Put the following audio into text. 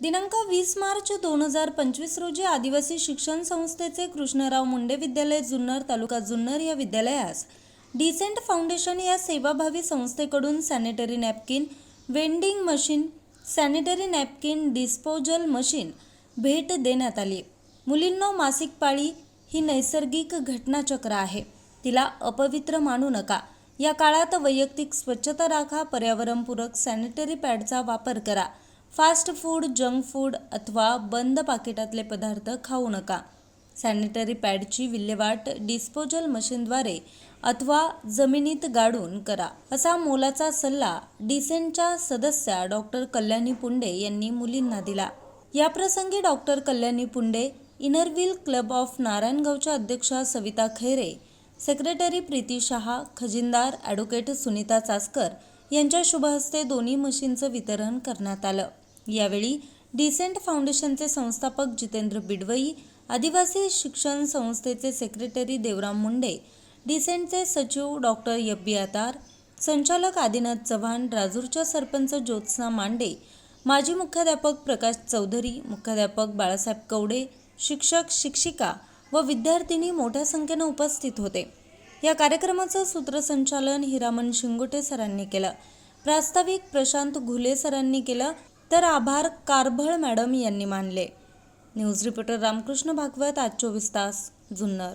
दिनांक वीस मार्च दोन हजार पंचवीस रोजी आदिवासी शिक्षण संस्थेचे कृष्णराव मुंडे विद्यालय जुन्नर तालुका जुन्नर या विद्यालयास डिसेंट फाउंडेशन या सेवाभावी संस्थेकडून sanitary napkin vending machine sanitary napkin disposal machine भेट देण्यात आली. मुलींनो मासिक पाळी ही नैसर्गिक घटनाचक्र आहे. तिला अपवित्र मानू नका. या काळात वैयक्तिक स्वच्छता राखा पर्यावरणपूरक सॅनिटरी पॅडचा वापर करा. फास्ट फूड जंक फूड अथवा बंद पाकिटातले पदार्थ खाऊ नका. सॅनिटरी पॅडची विल्हेवाट डिस्पोजल मशीनद्वारे अथवा जमिनीत गाडून करा. असा मोलाचा सल्ला डिसेंटच्या सदस्या डॉक्टर कल्याणी पुंडे यांनी मुलींना दिला. याप्रसंगी doctor Kalyani Punde inner wheel club of नारायणगावच्या अध्यक्षा सविता खैरे सेक्रेटरी प्रीती शहा खजिनदार ॲडव्होकेट सुनीता चासकर यांच्या शुभहस्ते दोन्ही मशीनचं वितरण करण्यात आलं. यावेळी डिसेंट फाउंडेशनचे संस्थापक जितेंद्र बिडवई आदिवासी शिक्षण संस्थेचे सेक्रेटरी देवराम मुंडे डिसेंटचे सचिव डॉक्टर यब्बी आतार संचालक आदिनाथ चव्हाण राजूरच्या सरपंच ज्योत्स्ना मांडे माजी मुख्याध्यापक प्रकाश चौधरी मुख्याध्यापक बाळासाहेब कवडे शिक्षक शिक्षिका व विद्यार्थिनी मोठ्या संख्येनं उपस्थित होते. या कार्यक्रमाचं सूत्रसंचालन हिरामन शिंगोटे सरांनी केलं. प्रास्ताविक प्रशांत घुले सरांनी केलं तर आभार कारभळ मॅडम यांनी मानले. न्यूज रिपोर्टर रामकृष्ण भागवत आज चोवीस तास जुन्नर.